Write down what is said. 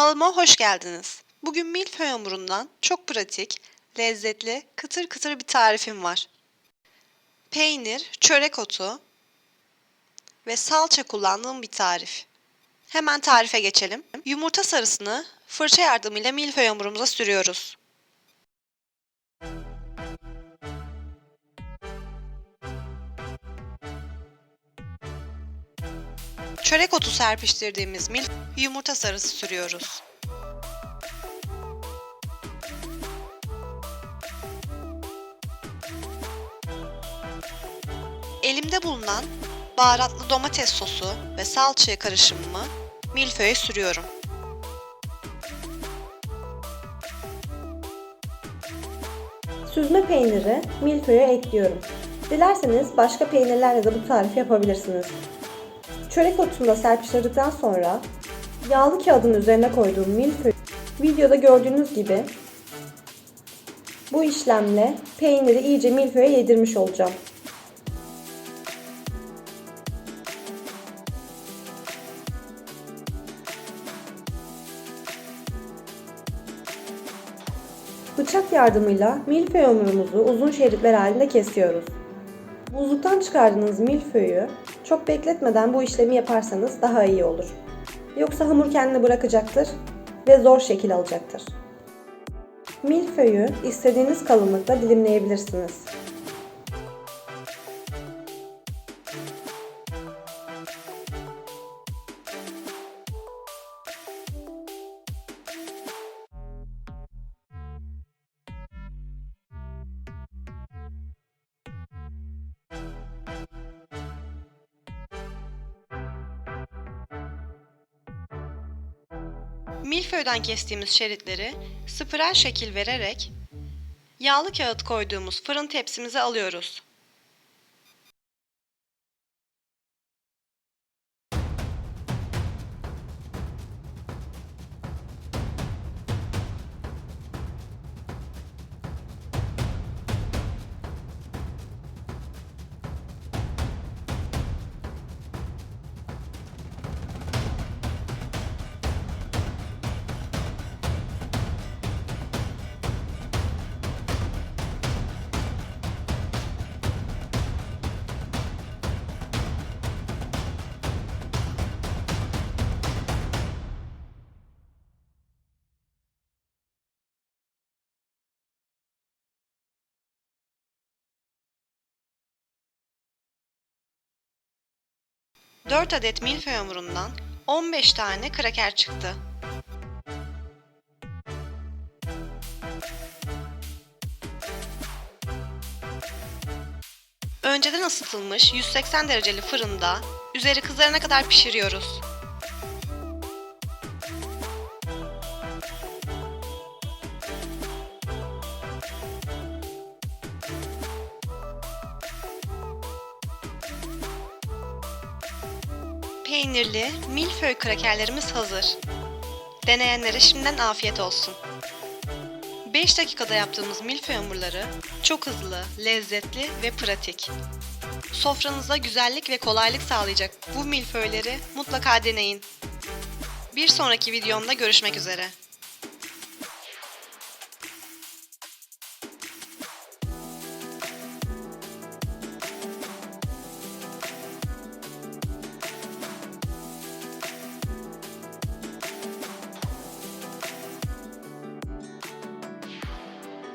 Kanalıma hoş geldiniz. Bugün milföy hamurundan çok pratik, lezzetli, kıtır kıtır bir tarifim var. Peynir, çörek otu ve salça kullandığım bir tarif. Hemen tarife geçelim. Yumurta sarısını fırça yardımıyla milföy hamurumuza sürüyoruz. Çörek otu serpiştirdiğimiz milf yumurta sarısı sürüyoruz. Elimde bulunan baharatlı domates sosu ve salçaya karışımımı milföye sürüyorum. Süzme peyniri milföye ekliyorum. Dilerseniz başka peynirlerle de bu tarifi yapabilirsiniz. Çörek otunu da serpiştirdikten sonra yağlı kağıdın üzerine koyduğum milföy videoda gördüğünüz gibi bu işlemle peyniri iyice milföye yedirmiş olacağım. Bıçak yardımıyla milföy hamurumuzu uzun şeritler halinde kesiyoruz. Buzluktan çıkardığınız milföyü çok bekletmeden bu işlemi yaparsanız daha iyi olur. Yoksa hamur kendini bırakacaktır ve zor şekil alacaktır. Milföyü istediğiniz kalınlıkta dilimleyebilirsiniz. Milföyden kestiğimiz şeritleri spiral şekil vererek yağlı kağıt koyduğumuz fırın tepsimize alıyoruz. Dört adet milföy hamurundan 15 tane kraker çıktı. Önceden ısıtılmış 180 dereceli fırında üzeri kızarana kadar pişiriyoruz. Peynirli milföy krakerlerimiz hazır. Deneyenlere şimdiden afiyet olsun. 5 dakikada yaptığımız milföy hamurları çok hızlı, lezzetli ve pratik. Sofranıza güzellik ve kolaylık sağlayacak bu milföyleri mutlaka deneyin. Bir sonraki videomda görüşmek üzere.